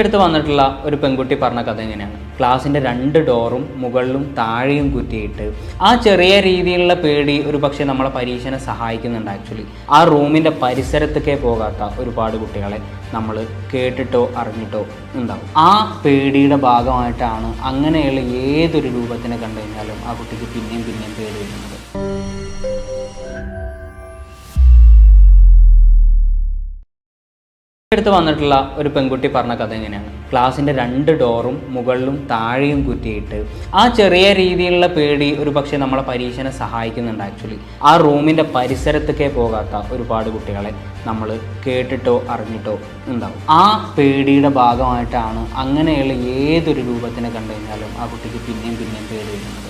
അടുത്ത് വന്നിട്ടുള്ള ഒരു പെൺകുട്ടി പറഞ്ഞ കഥ എങ്ങനെയാണ്? ക്ലാസ്സിന്റെ രണ്ട് ഡോറും മുകളിലും താഴെയും കുറ്റിയിട്ട് ആ ചെറിയ രീതിയിലുള്ള പേടി ഒരു പക്ഷേ നമ്മളെ പരീക്ഷനെ സഹായിക്കുന്നുണ്ട് ആക്ച്വലി ആ റൂമിന്റെ പരിസരത്തേക്കേ പോകാത്ത ഒരുപാട് കുട്ടികളെ നമ്മൾ കേട്ടിട്ടോ അറിഞ്ഞിട്ടോ ഉണ്ടാവും. ആ പേടിയുടെ ഭാഗമായിട്ടാണ് അങ്ങനെയുള്ള ഏതൊരു രൂപത്തിനെ കണ്ടു കഴിഞ്ഞാലും ആ കുട്ടിക്ക് പിന്നെയും പിന്നെയും പേടി വരുന്നത്. അടുത്ത് വന്നിട്ടുള്ള ഒരു പെൺകുട്ടി പറഞ്ഞ കഥ എങ്ങനെയാണ്? ക്ലാസ്സിന്റെ രണ്ട് ഡോറും മുകളിലും താഴെയും കുറ്റിയിട്ട് ആ ചെറിയ രീതിയിലുള്ള പേടി ഒരു പക്ഷേ നമ്മളെ പരീക്ഷനെ സഹായിക്കുന്നുണ്ട് ആക്ച്വലി ആ റൂമിന്റെ പരിസരത്തേക്കേ പോകാത്ത ഒരുപാട് കുട്ടികളെ നമ്മൾ കേട്ടിട്ടോ അറിഞ്ഞിട്ടോ ഉണ്ടാവും. ആ പേടിയുടെ ഭാഗമായിട്ടാണ് അങ്ങനെയുള്ള ഏതൊരു രൂപത്തിനെ കണ്ടു കഴിഞ്ഞാലും ആ കുട്ടിക്ക് പിന്നെയും പിന്നെയും പേടി വരുന്നത്.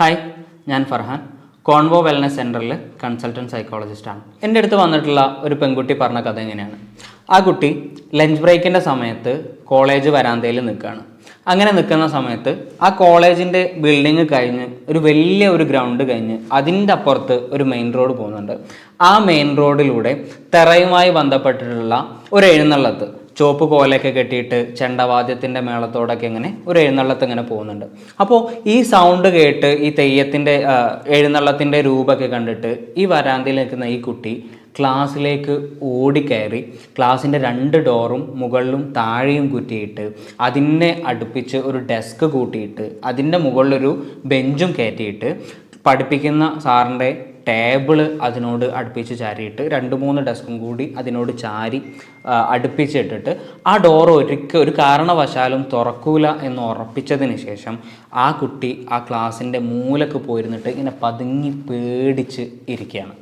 ഹായ് ഞാൻ ഫർഹാൻ കോൺവോ വെൽനസ് സെന്ററിൽ കൺസൾട്ടന്റ് സൈക്കോളജിസ്റ്റാണ് എന്റെ അടുത്ത് വന്നിട്ടുള്ള ഒരു പെൺകുട്ടി പറഞ്ഞ കഥ എങ്ങനെയാണ് ആ കുട്ടി ലഞ്ച് ബ്രേക്കിന്റെ സമയത്ത് കോളേജ് വരാന്തയിൽ നിൽക്കുകയാണ്. അങ്ങനെ നിൽക്കുന്ന സമയത്ത് ആ കോളേജിന്റെ ബിൽഡിങ് കഴിഞ്ഞ് ഒരു വലിയ ഒരു ഗ്രൗണ്ട് കഴിഞ്ഞ് അതിന്റെ അപ്പുറത്ത് ഒരു മെയിൻ റോഡ് പോകുന്നുണ്ട്. ആ മെയിൻ റോഡിലൂടെ തെറയുമായി ബന്ധപ്പെട്ടിട്ടുള്ള ഒരു എഴുന്നള്ളത്ത് ചുവപ്പ് കോലൊക്കെ കെട്ടിയിട്ട് ചെണ്ടവാദ്യത്തിന്റെ മേളത്തോടൊക്കെ ഇങ്ങനെ ഒരു എഴുന്നള്ളത്ത് ഇങ്ങനെ പോകുന്നുണ്ട്. അപ്പോൾ ഈ സൗണ്ട് കേട്ട് ഈ തെയ്യത്തിന്റെ എഴുന്നള്ളത്തിന്റെ രൂപമൊക്കെ കണ്ടിട്ട് ഈ വരാന്തയിൽ നിൽക്കുന്ന ഈ കുട്ടി ക്ലാസ്സിലേക്ക് ഓടിക്കയറി ക്ലാസ്സിന്റെ രണ്ട് ഡോറും മുകളിലും താഴെയും കുറ്റിയിട്ട് അതിനെ അടുപ്പിച്ച് ഒരു ഡെസ്ക് കൂട്ടിയിട്ട് അതിന്റെ മുകളിലൊരു ബെഞ്ചും കയറ്റിയിട്ട് പഠിപ്പിക്കുന്ന സാറിന്റെ ടേബിൾ അതിനോട് അടുപ്പിച്ച് ചാരിയിട്ട് രണ്ട് മൂന്ന് ഡെസ്കും കൂടി അതിനോട് ചാരി അടുപ്പിച്ചിട്ടിട്ട് ആ ഡോർ ഒരിക്കൽ ഒരു കാരണവശാലും തുറക്കൂല എന്ന് ഉറപ്പിച്ചതിന് ശേഷം ആ കുട്ടി ആ ക്ലാസ്സിന്റെ മൂലക്ക് പോയിരുന്നിട്ട് ഇങ്ങനെ പതുങ്ങി പേടിച്ച് ഇരിക്കുകയാണ്.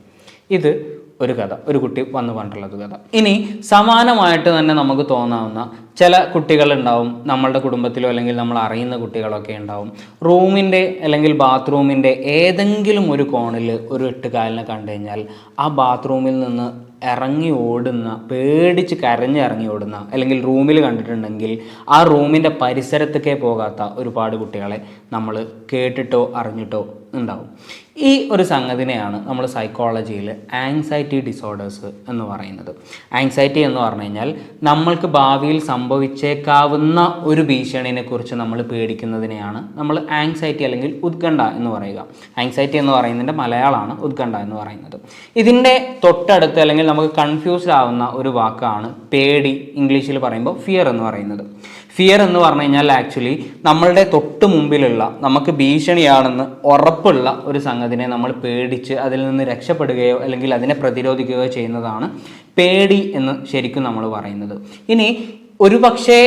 ഇത് ഒരു കഥ ഒരു കുട്ടി വന്നു പറഞ്ഞിട്ടുള്ളത് കഥ. ഇനി സമാനമായിട്ട് തന്നെ നമുക്ക് തോന്നാവുന്ന ചില കുട്ടികളുണ്ടാവും നമ്മളുടെ കുടുംബത്തിലോ അല്ലെങ്കിൽ നമ്മൾ അറിയുന്ന കുട്ടികളൊക്കെ ഉണ്ടാവും. റൂമിന്റെ അല്ലെങ്കിൽ ബാത്റൂമിന്റെ ഏതെങ്കിലും ഒരു കോണിൽ ഒരു എട്ടുകാലിനെ കണ്ടു കഴിഞ്ഞാൽ ആ ബാത്റൂമിൽ നിന്ന് ഇറങ്ങി ഓടുന്ന പേടിച്ച് കരഞ്ഞ് ഇറങ്ങി ഓടുന്ന അല്ലെങ്കിൽ റൂമിൽ കണ്ടിട്ടുണ്ടെങ്കിൽ ആ റൂമിന്റെ പരിസരത്തേക്കേ പോകാത്ത ഒരുപാട് കുട്ടികളെ നമ്മൾ കേട്ടിട്ടോ അറിഞ്ഞിട്ടോ ഉണ്ടാവും. ഈ ഒരു സംഗതിനെയാണ് നമ്മൾ സൈക്കോളജിയിൽ ആങ്സൈറ്റി ഡിസോർഡേഴ്സ് എന്ന് പറയുന്നത്. ആങ്സൈറ്റി എന്ന് പറഞ്ഞു കഴിഞ്ഞാൽ നമ്മൾക്ക് ഭാവിയിൽ സംഭവിച്ചേക്കാവുന്ന ഒരു ഭീഷണിനെ കുറിച്ച് നമ്മൾ പേടിക്കുന്നതിനെയാണ് നമ്മൾ ആങ്സൈറ്റി അല്ലെങ്കിൽ ഉത്കണ്ഠ എന്ന് പറയുക. ആങ്സൈറ്റി എന്ന് പറയുന്നതിന്റെ മലയാളമാണ് ഉത്കണ്ഠ എന്ന് പറയുന്നത്. ഇതിന്റെ തൊട്ടടുത്ത് അല്ലെങ്കിൽ നമുക്ക് കൺഫ്യൂസ്ഡ് ആവുന്ന ഒരു വാക്കാണ് പേടി ഇംഗ്ലീഷിൽ പറയുമ്പോൾ ഫിയർ എന്ന് പറയുന്നത്. ഫിയർ എന്ന് പറഞ്ഞു കഴിഞ്ഞാൽ ആക്ച്വലി നമ്മളുടെ തൊട്ട് മുമ്പിലുള്ള നമുക്ക് ഭീഷണിയാണെന്ന് ഉറപ്പുള്ള ഒരു സംഗതിനെ നമ്മൾ പേടിച്ച് അതിൽ നിന്ന് രക്ഷപ്പെടുകയോ അല്ലെങ്കിൽ അതിനെ പ്രതിരോധിക്കുകയോ ചെയ്യുന്നതാണ് പേടി എന്ന് ശരിക്കും നമ്മൾ പറയുന്നത്. ഇനി ഒരു പക്ഷേ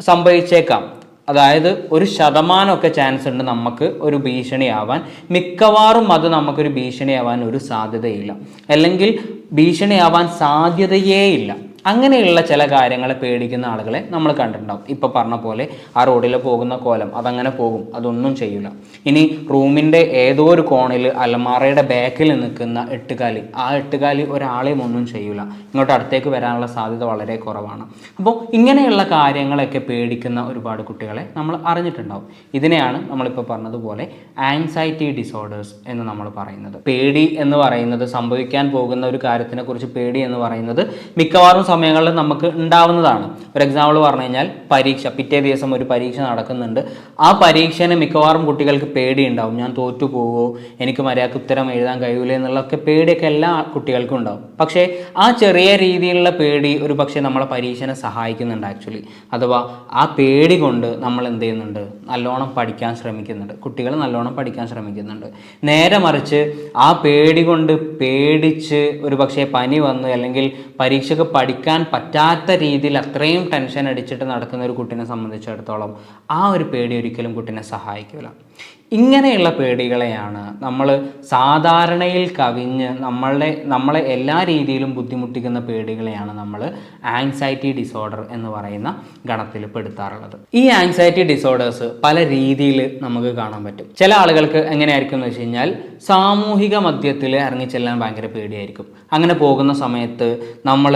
സംഭവിച്ചേക്കാം. അതായത് ഒരു ശതമാനമൊക്കെ ചാൻസ് ഉണ്ട് നമുക്ക് ഒരു ഭീഷണിയാവാൻ. മിക്കവാറും അത് നമുക്കൊരു ഭീഷണിയാവാൻ ഒരു സാധ്യതയില്ല. അല്ലെങ്കിൽ ഭീഷണിയാവാൻ സാധ്യതയേ ഇല്ല. അങ്ങനെയുള്ള ചില കാര്യങ്ങളെ പേടിക്കുന്ന ആളുകളെ നമ്മൾ കണ്ടിട്ടുണ്ടാവും. ഇപ്പോൾ പറഞ്ഞ പോലെ ആ റോഡിൽ പോകുന്ന കോലം അതങ്ങനെ പോകും. അതൊന്നും ചെയ്യില്ല ഇനി റൂമിന്റെ ഏതോ ഒരു കോണിൽ അലമാറയുടെ ബാക്കിൽ നിൽക്കുന്ന എട്ടുകാലി ആ എട്ടുകാലി ഒരാളെയും ഒന്നും ചെയ്യില്ല ഇങ്ങോട്ട് അടുത്തേക്ക് വരാനുള്ള സാധ്യത വളരെ കുറവാണ്. അപ്പോൾ ഇങ്ങനെയുള്ള കാര്യങ്ങളൊക്കെ പേടിക്കുന്ന ഒരുപാട് കുട്ടികളെ നമ്മൾ അറിഞ്ഞിട്ടുണ്ടാവും. ഇതിനെയാണ് നമ്മളിപ്പോൾ പറഞ്ഞതുപോലെ ആൻസൈറ്റി ഡിസോർഡേഴ്സ് എന്ന് നമ്മൾ പറയുന്നത്. പേടി എന്ന് പറയുന്നത് സംഭവിക്കാൻ പോകുന്ന ഒരു കാര്യത്തിനെക്കുറിച്ച് പേടി എന്ന് പറയുന്നത് മിക്കവാറും സമയങ്ങളിൽ നമുക്ക് ഉണ്ടാവുന്നതാണ്. ഒരു എക്സാമ്പിൾ പറഞ്ഞു കഴിഞ്ഞാൽ പരീക്ഷ പിറ്റേ ദിവസം ഒരു പരീക്ഷ നടക്കുന്നുണ്ട്. ആ പരീക്ഷേനെ മിക്കവാറും കുട്ടികൾക്ക് പേടി ഉണ്ടാവും ഞാൻ തോറ്റു പോവോ എനിക്ക് മര്യാദയ്ക്ക് ഉത്തരം എഴുതാൻ കഴിയൂലേ എന്നുള്ളൊക്കെ പേടിയൊക്കെ എല്ലാ കുട്ടികൾക്കും ഉണ്ടാവും. പക്ഷേ ആ ചെറിയ രീതിയിലുള്ള പേടി ഒരു പക്ഷേ നമ്മളെ പരീക്ഷനെ സഹായിക്കുന്നുണ്ട് ആക്ച്വലി അഥവാ ആ പേടി കൊണ്ട് നമ്മൾ എന്ത് ചെയ്യുന്നുണ്ട്? നല്ലോണം പഠിക്കാൻ ശ്രമിക്കുന്നുണ്ട്. കുട്ടികൾ നല്ലോണം പഠിക്കാൻ ശ്രമിക്കുന്നുണ്ട്. നേരെ മറിച്ച് ആ പേടി കൊണ്ട് പേടിച്ച് ഒരു പക്ഷേ പനി വന്നു അല്ലെങ്കിൽ പരീക്ഷയ്ക്ക് പഠിക്കാൻ പറ്റാത്ത രീതിയിൽ അത്രയും ടെൻഷൻ അടിച്ചിട്ട് നടക്കുന്ന ഒരു കുട്ടീനെ സംബന്ധിച്ചിടത്തോളം ആ ഒരു പേടി ഒരിക്കലും കുട്ടീനെ സഹായിക്കില്ല ഇങ്ങനെയുള്ള പേടികളെയാണ് നമ്മൾ സാധാരണയിൽ കവിഞ്ഞ് നമ്മളുടെ നമ്മളെ എല്ലാ രീതിയിലും ബുദ്ധിമുട്ടിക്കുന്ന പേടികളെയാണ് നമ്മൾ ആങ്സൈറ്റി ഡിസോർഡർ എന്ന് പറയുന്ന ഗണത്തിൽ പെടുത്താറുള്ളത്. ഈ ആങ്സൈറ്റി ഡിസോർഡേഴ്സ് പല രീതിയിൽ നമുക്ക് കാണാൻ പറ്റും. ചില ആളുകൾക്ക് എങ്ങനെയായിരിക്കും എന്ന് വെച്ച് കഴിഞ്ഞാൽ സാമൂഹിക മധ്യത്തിൽ ഇറങ്ങിച്ചെല്ലാൻ ഭയങ്കര പേടിയായിരിക്കും. അങ്ങനെ പോകുന്ന സമയത്ത് നമ്മൾ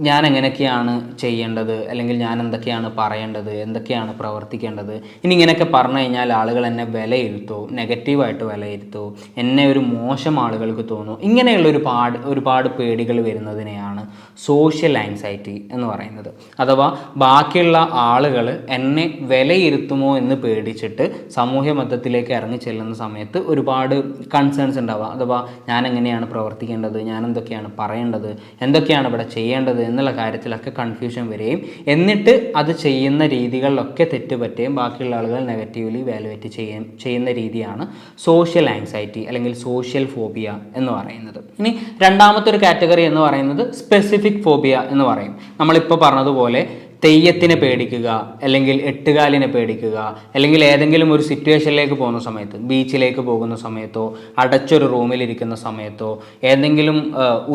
ഞാൻ എങ്ങനെയൊക്കെയാണ് ചെയ്യേണ്ടത് അല്ലെങ്കിൽ ഞാൻ എന്തൊക്കെയാണ് പറയേണ്ടത് എന്തൊക്കെയാണ് പ്രവർത്തിക്കേണ്ടത് ഇനി ഇങ്ങനെയൊക്കെ പറഞ്ഞു കഴിഞ്ഞാൽ ആളുകൾ എന്നെ വിലയിരുത്തും വിലയിരുത്തോ നെഗറ്റീവായിട്ട് വിലയിരുത്തോ എന്നെ ഒരു മോശം ആളുകൾക്ക് തോന്നുന്നു ഇങ്ങനെയുള്ള ഒരുപാട് ഒരുപാട് പേടികൾ വരുന്നതിനെയാണ് സോഷ്യൽ ആൻസൈറ്റി എന്ന് പറയുന്നത്. അഥവാ ബാക്കിയുള്ള ആളുകൾ എന്നെ വിലയിരുത്തുമോ എന്ന് പേടിച്ചിട്ട് സാമൂഹ്യ മതത്തിലേക്ക് ഇറങ്ങി ചെല്ലുന്ന സമയത്ത് ഒരുപാട് കൺസേൺസ് ഉണ്ടാവുക അഥവാ ഞാൻ എങ്ങനെയാണ് പ്രവർത്തിക്കേണ്ടത്? ഞാൻ എന്തൊക്കെയാണ് പറയേണ്ടത്? എന്തൊക്കെയാണ് ഇവിടെ ചെയ്യേണ്ടത്? എന്നുള്ള കാര്യത്തിലൊക്കെ കൺഫ്യൂഷൻ വരികയും എന്നിട്ട് അത് ചെയ്യുന്ന രീതികളിലൊക്കെ തെറ്റുപറ്റുകയും ബാക്കിയുള്ള ആളുകൾ നെഗറ്റീവ്ലി വാലുവേറ്റ് ചെയ്യാൻ ചെയ്യുന്ന രീതിയാണ് സോഷ്യൽ ആൻസൈറ്റി അല്ലെങ്കിൽ സോഷ്യൽ ഫോബിയ എന്ന് പറയുന്നത്. ഇനി രണ്ടാമത്തെ ഒരു കാറ്റഗറി എന്ന് പറയുന്നത് സ്പെസിഫിക് ഫോബിയ എന്ന് പറയും. നമ്മളിപ്പോൾ പറഞ്ഞതുപോലെ തെയ്യത്തിനെ പേടിക്കുക അല്ലെങ്കിൽ എട്ടുകാലിനെ പേടിക്കുക അല്ലെങ്കിൽ ഏതെങ്കിലും ഒരു സിറ്റുവേഷനിലേക്ക് പോകുന്ന സമയത്ത് ബീച്ചിലേക്ക് പോകുന്ന സമയത്തോ അടച്ചൊരു റൂമിലിരിക്കുന്ന സമയത്തോ ഏതെങ്കിലും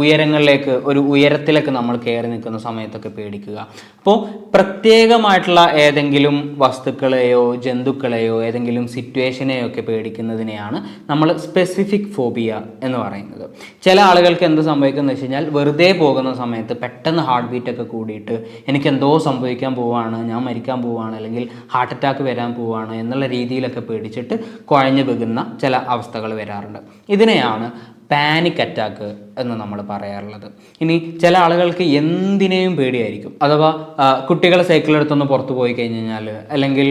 ഉയരങ്ങളിലേക്ക് ഒരു ഉയരത്തിലൊക്കെ നമ്മൾ കയറി നിൽക്കുന്ന സമയത്തൊക്കെ പേടിക്കുക. അപ്പോൾ പ്രത്യേകമായിട്ടുള്ള ഏതെങ്കിലും വസ്തുക്കളെയോ ജന്തുക്കളെയോ ഏതെങ്കിലും സിറ്റുവേഷനെയോ ഒക്കെ പേടിക്കുന്നതിനെയാണ് നമ്മൾ സ്പെസിഫിക് ഫോബിയ എന്ന് പറയുന്നത്. ചില ആളുകൾക്ക് എന്ത് സംഭവിക്കുന്നത് വെച്ച് കഴിഞ്ഞാൽ വെറുതെ പോകുന്ന സമയത്ത് പെട്ടെന്ന് ഹാർട്ട് ബീറ്റൊക്കെ കൂടിയിട്ട് എനിക്ക് എന്തോ സംഭവിക്കാൻ പോവാണ് ഞാൻ മരിക്കാൻ പോവാണ് അല്ലെങ്കിൽ ഹാർട്ട് അറ്റാക്ക് വരാൻ പോവാണ് എന്നുള്ള രീതിയിലൊക്കെ പേടിച്ചിട്ട് കുഴഞ്ഞു വെകുന്ന ചില അവസ്ഥകൾ വരാറുണ്ട്. ഇതിനെയാണ് പാനിക് അറ്റാക്ക് എന്ന് നമ്മൾ പറയാറുള്ളത്. ഇനി ചില ആളുകൾക്ക് എന്തിനേയും പേടിയായിരിക്കും. അഥവാ കുട്ടികളെ സൈക്കിൾ എടുത്തൊന്ന് പുറത്തു പോയി കഴിഞ്ഞ് കഴിഞ്ഞാൽ അല്ലെങ്കിൽ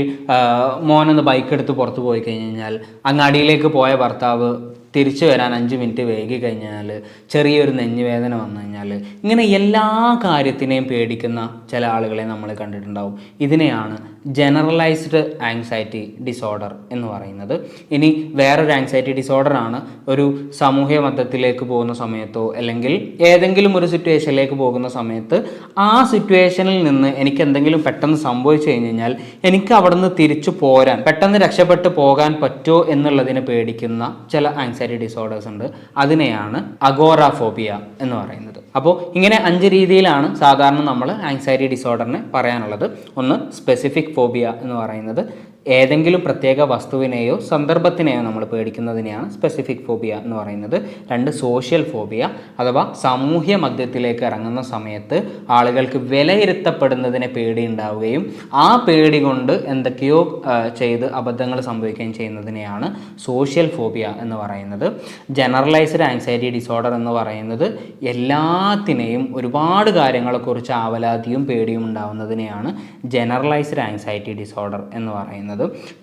മോനൊന്ന് ബൈക്ക് എടുത്ത് പുറത്തു പോയി കഴിഞ്ഞ് കഴിഞ്ഞാൽ അങ്ങാടിയിലേക്ക് പോയ ഭർത്താവ് തിരിച്ചു വരാൻ അഞ്ച് മിനിറ്റ് വൈകി കഴിഞ്ഞാൽ ചെറിയൊരു നെഞ്ഞുവേദന വന്നു കഴിഞ്ഞാൽ ഇങ്ങനെ എല്ലാ കാര്യത്തിനെയും പേടിക്കുന്ന ചില ആളുകളെ നമ്മൾ കണ്ടിട്ടുണ്ടാവും. ഇതിനെയാണ് ജനറലൈസ്ഡ് ആങ്സൈറ്റി ഡിസോർഡർ എന്ന് പറയുന്നത്. ഇനി വേറൊരു ആങ്സൈറ്റി ഡിസോർഡർ ആണ്. ഒരു സാമൂഹ്യ മതത്തിലേക്ക് പോകുന്ന സമയത്തോ അല്ലെങ്കിൽ ഏതെങ്കിലും ഒരു സിറ്റുവേഷനിലേക്ക് പോകുന്ന സമയത്ത് ആ സിറ്റുവേഷനിൽ നിന്ന് എനിക്ക് എന്തെങ്കിലും പെട്ടെന്ന് സംഭവിച്ചു കഴിഞ്ഞ് കഴിഞ്ഞാൽ എനിക്ക് അവിടെ നിന്ന് തിരിച്ചു പോരാൻ പെട്ടെന്ന് രക്ഷപ്പെട്ട് പോകാൻ പറ്റുമോ എന്നുള്ളതിനെ പേടിക്കുന്ന ചില ആങ്സൈറ്റി ഡിസോർഡേഴ്സ് ഉണ്ട്. അതിനെയാണ് അഗോറാഫോബിയ എന്ന് പറയുന്നത്. അപ്പോൾ ഇങ്ങനെ അഞ്ച് രീതിയിലാണ് സാധാരണ നമ്മൾ ആങ്സൈറ്റി ഡിസോർഡറിനെ പറയാനുള്ളത്. ഒന്ന് സ്പെസിഫിക് ഫോബിയ എന്ന് പറയുന്നത്. ഏതെങ്കിലും പ്രത്യേക വസ്തുവിനെയോ സന്ദർഭത്തിനെയോ നമ്മൾ പേടിക്കുന്നതിനെയാണ് സ്പെസിഫിക് ഫോബിയ എന്ന് പറയുന്നത്. രണ്ട് സോഷ്യൽ ഫോബിയ അഥവാ സാമൂഹ്യ മധ്യത്തിലേക്ക് ഇറങ്ങുന്ന സമയത്ത് ആളുകൾക്ക് വിലയിരുത്തപ്പെടുന്നതിനെ പേടി ഉണ്ടാവുകയും ആ പേടി കൊണ്ട് എന്തൊക്കെയോ ചെയ്ത് അബദ്ധങ്ങൾ സംഭവിക്കുകയും ചെയ്യുന്നതിനെയാണ് സോഷ്യൽ ഫോബിയ എന്ന് പറയുന്നത്. ജനറലൈസ്ഡ് ആൻസൈറ്റി ഡിസോർഡർ എന്ന് പറയുന്നത് എല്ലാത്തിനെയും ഒരുപാട് കാര്യങ്ങളെക്കുറിച്ച് ആവലാതിയും പേടിയും ഉണ്ടാവുന്നതിനെയാണ് ജനറലൈസ്ഡ് ആൻസൈറ്റി ഡിസോർഡർ എന്ന് പറയുന്നത്.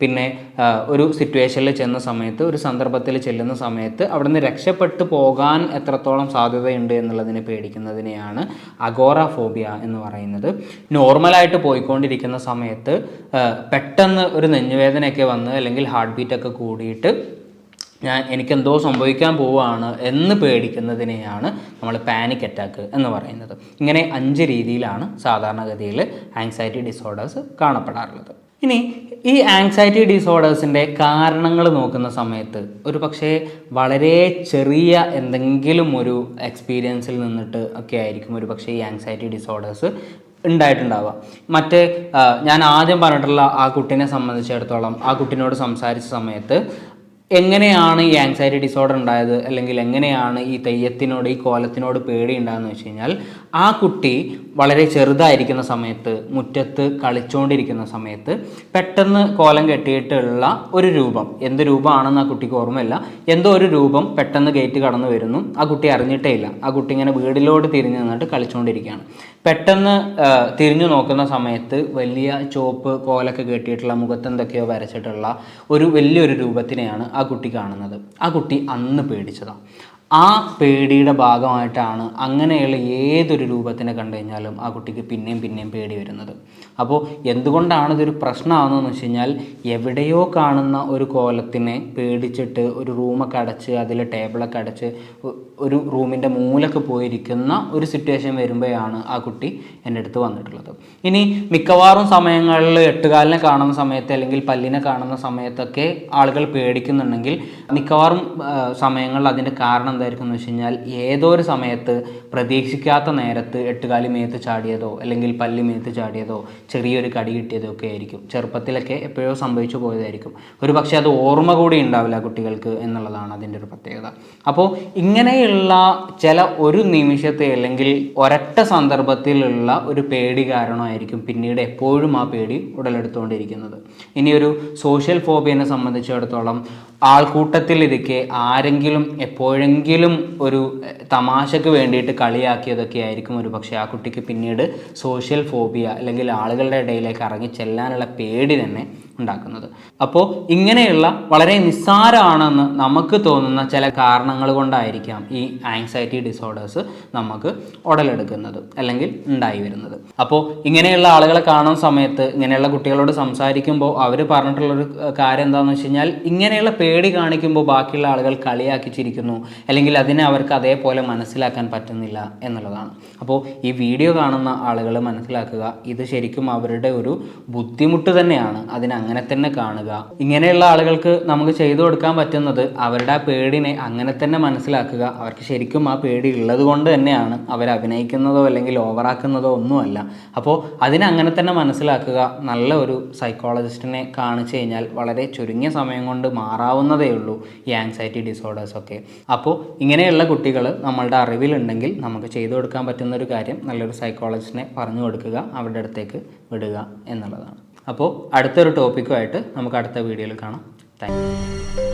പിന്നെ ഒരു സിറ്റുവേഷനിൽ ചെന്ന സമയത്ത് ഒരു സന്ദർഭത്തിൽ ചെല്ലുന്ന സമയത്ത് അവിടെ നിന്ന് രക്ഷപ്പെട്ടു പോകാൻ എത്രത്തോളം സാധ്യതയുണ്ട് എന്നുള്ളതിനെ പേടിക്കുന്നതിനെയാണ് അഗോറാഫോബിയ എന്ന് പറയുന്നത്. നോർമലായിട്ട് പോയിക്കൊണ്ടിരിക്കുന്ന സമയത്ത് പെട്ടെന്ന് ഒരു നെഞ്ഞുവേദനയൊക്കെ വന്ന് അല്ലെങ്കിൽ ഹാർട്ട് ബീറ്റൊക്കെ കൂടിയിട്ട് ഞാൻ എനിക്കെന്തോ സംഭവിക്കാൻ പോവുകയാണ് എന്ന് പേടിക്കുന്നതിനെയാണ് നമ്മൾ പാനിക് അറ്റാക്ക് എന്ന് പറയുന്നത്. ഇങ്ങനെ അഞ്ച് രീതിയിലാണ് സാധാരണഗതിയിൽ ആങ്സൈറ്റി ഡിസോർഡേഴ്സ് കാണപ്പെടാറുള്ളത്. ഇനി ഈ ആങ്സൈറ്റി ഡിസോർഡേഴ്സിന്റെ കാരണങ്ങൾ നോക്കുന്ന സമയത്ത് ഒരു പക്ഷേ വളരെ ചെറിയ എന്തെങ്കിലും ഒരു എക്സ്പീരിയൻസിൽ നിന്നിട്ട് ഒക്കെ ആയിരിക്കും ഒരു പക്ഷേ ഈ ആങ്സൈറ്റി ഡിസോർഡേഴ്സ് ഉണ്ടായിട്ടുണ്ടാവുക. മറ്റേ ഞാൻ ആദ്യം പറഞ്ഞിട്ടുള്ള ആ കുട്ടീനെ സംബന്ധിച്ചിടത്തോളം ആ കുട്ടീനോട് സംസാരിച്ച സമയത്ത് എങ്ങനെയാണ് ഈ ആങ്സൈറ്റി ഡിസോർഡർ ഉണ്ടായത്? അല്ലെങ്കിൽ എങ്ങനെയാണ് ഈ തെയ്യത്തിനോട് ഈ കോലത്തിനോട് പേടി ഉണ്ടാകുന്ന വെച്ച് കഴിഞ്ഞാൽ ആ കുട്ടി വളരെ ചെറുതായിരിക്കുന്ന സമയത്ത് മുറ്റത്ത് കളിച്ചുകൊണ്ടിരിക്കുന്ന സമയത്ത് പെട്ടെന്ന് കോലം കെട്ടിയിട്ടുള്ള ഒരു രൂപം. എന്ത് രൂപമാണെന്ന് ആ കുട്ടിക്ക് ഓർമ്മയില്ല. എന്തോ ഒരു രൂപം പെട്ടെന്ന് ഗേറ്റ് കടന്നു വരുന്നു. ആ കുട്ടി അറിഞ്ഞിട്ടേ ഇല്ല. ആ കുട്ടി ഇങ്ങനെ വീടിലോട്ട് തിരിഞ്ഞു നിന്നിട്ട് കളിച്ചുകൊണ്ടിരിക്കുകയാണ് പെട്ടെന്ന് തിരിഞ്ഞു നോക്കുന്ന സമയത്ത് വലിയ ചോപ്പ് കോലൊക്കെ കെട്ടിയിട്ടുള്ള മുഖത്ത് എന്തൊക്കെയോ വരച്ചിട്ടുള്ള ഒരു വലിയൊരു രൂപത്തിനെയാണ് ആ കുട്ടി കാണുന്നത്. ആ കുട്ടി അന്ന് പേടിച്ചതാണ് ആ പേടിയുടെ ഭാഗമായിട്ടാണ് അങ്ങനെയുള്ള ഏതൊരു രൂപത്തിനെ കണ്ടു കഴിഞ്ഞാലും ആ കുട്ടിക്ക് പിന്നെയും പിന്നെയും പേടി വരുന്നത്. അപ്പോൾ എന്തുകൊണ്ടാണ് ഇതൊരു പ്രശ്നമാകുന്നതെന്ന് വെച്ച് കഴിഞ്ഞാൽ എവിടെയോ കാണുന്ന ഒരു കോലത്തിനെ പേടിച്ചിട്ട് ഒരു റൂമൊക്കെ അടച്ച് അതിൽ ടേബിളൊക്കെ അടച്ച് ഒരു റൂമിന്റെ മൂലൊക്കെ പോയിരിക്കുന്ന ഒരു സിറ്റുവേഷൻ വരുമ്പോഴാണ് ആ കുട്ടി എന്റെ അടുത്ത് വന്നിട്ടുള്ളത്. ഇനി മിക്കവാറും സമയങ്ങളിൽ എട്ടുകാലിനെ കാണുന്ന സമയത്ത് അല്ലെങ്കിൽ പല്ലിനെ കാണുന്ന സമയത്തൊക്കെ ആളുകൾ പേടിക്കുന്നുണ്ടെങ്കിൽ മിക്കവാറും സമയങ്ങളിൽ അതിന്റെ കാരണം എന്തായിരിക്കും എന്ന് വെച്ച് കഴിഞ്ഞാൽ ഏതോ ഒരു സമയത്ത് പ്രതീക്ഷിക്കാത്ത നേരത്ത് എട്ടുകാലി മേത്ത് ചാടിയതോ അല്ലെങ്കിൽ പല്ലി മേത്ത് ചാടിയതോ ചെറിയൊരു കടി കിട്ടിയതോ ഒക്കെ ആയിരിക്കും. ചെറുപ്പത്തിലൊക്കെ എപ്പോഴോ സംഭവിച്ചു പോയതായിരിക്കും. ഒരു പക്ഷേ അത് ഓർമ്മ കൂടി ഉണ്ടാവില്ല കുട്ടികൾക്ക് എന്നുള്ളതാണ് അതിന്റെ ഒരു പ്രത്യേകത. അപ്പോൾ ഇങ്ങനെയുള്ള ചില ഒരു നിമിഷത്തെ അല്ലെങ്കിൽ ഒരൊറ്റ സന്ദർഭത്തിലുള്ള ഒരു പേടി കാരണമായിരിക്കും പിന്നീട് എപ്പോഴും ആ പേടി ഉടലെടുത്തുകൊണ്ടിരിക്കുന്നത്. ഇനി ഒരു സോഷ്യൽ ഫോബിയനെ സംബന്ധിച്ചിടത്തോളം ആൾക്കൂട്ടത്തിലിരിക്കെ ആരെങ്കിലും എപ്പോഴെങ്കിലും ഒരു തമാശയ്ക്ക് തമാശക്ക് വേണ്ടിയിട്ട് കളിയാക്കിയതൊക്കെ ആയിരിക്കും ഒരു പക്ഷേ ആ കുട്ടിക്ക് പിന്നീട് സോഷ്യൽ ഫോബിയ അല്ലെങ്കിൽ ആളുകളുടെ ഇടയിലേക്ക് ഇറങ്ങി ചെല്ലാനുള്ള പേടി തന്നെ ഉണ്ടാക്കുന്നത്. അപ്പോൾ ഇങ്ങനെയുള്ള വളരെ നിസ്സാരമാണെന്ന് നമുക്ക് തോന്നുന്ന ചില കാരണങ്ങൾ കൊണ്ടായിരിക്കാം ഈ ആങ്സൈറ്റി ഡിസോർഡേഴ്സ് നമുക്ക് ഉടലെടുക്കുന്നത് അല്ലെങ്കിൽ ഉണ്ടായി വരുന്നത്. അപ്പോൾ ഇങ്ങനെയുള്ള ആളുകളെ കാണുന്ന സമയത്ത് ഇങ്ങനെയുള്ള കുട്ടികളോട് സംസാരിക്കുമ്പോൾ അവർ പറഞ്ഞിട്ടുള്ളൊരു കാര്യം എന്താണെന്ന് വെച്ച് കഴിഞ്ഞാൽ ഇങ്ങനെയുള്ള പേടി കാണിക്കുമ്പോൾ ബാക്കിയുള്ള ആളുകൾ കളിയാക്കി ചിരിക്കുന്നു അല്ലെങ്കിൽ അതിനെ അവർക്ക് അതേപോലെ മനസ്സിലാക്കാൻ പറ്റുന്നില്ല എന്നുള്ളതാണ്. അപ്പോൾ ഈ വീഡിയോ കാണുന്ന ആളുകൾ മനസ്സിലാക്കുക ഇത് ശരിക്കും അവരുടെ ഒരു ബുദ്ധിമുട്ട് തന്നെയാണ്. അതിനെ അങ്ങനെ തന്നെ കാണുക. ഇങ്ങനെയുള്ള ആളുകൾക്ക് നമുക്ക് ചെയ്തു കൊടുക്കാൻ പറ്റുന്നത് അവരുടെ ആ പേടിനെ അങ്ങനെ തന്നെ മനസ്സിലാക്കുക. അവർക്ക് ശരിക്കും ആ പേടി ഉള്ളത് കൊണ്ട് തന്നെയാണ് അവർ അഭിനയിക്കുന്നതോ അല്ലെങ്കിൽ ഓവറാക്കുന്നതോ ഒന്നുമല്ല. അപ്പോൾ അതിനങ്ങനെ തന്നെ മനസ്സിലാക്കുക. നല്ല ഒരു സൈക്കോളജിസ്റ്റിനെ കാണിച്ചു കഴിഞ്ഞാൽ വളരെ ചുരുങ്ങിയ സമയം കൊണ്ട് മാറാവുന്നതേ ഉള്ളൂ ഈ ആങ്സൈറ്റി ഡിസോർഡേഴ്സ് ഒക്കെ. അപ്പോൾ ഇങ്ങനെയുള്ള കുട്ടികൾ നമ്മളുടെ അറിവിലുണ്ടെങ്കിൽ നമുക്ക് ചെയ്തു കൊടുക്കാൻ പറ്റുന്ന ഒരു കാര്യം നല്ലൊരു സൈക്കോളജിസ്റ്റിനെ പറഞ്ഞു കൊടുക്കുക അവരുടെ അടുത്തേക്ക് വിടുക എന്നുള്ളതാണ്. അപ്പോൾ അടുത്തൊരു ടോപ്പിക്കുമായിട്ട് നമുക്ക് അടുത്ത വീഡിയോയിൽ കാണാം. താങ്ക്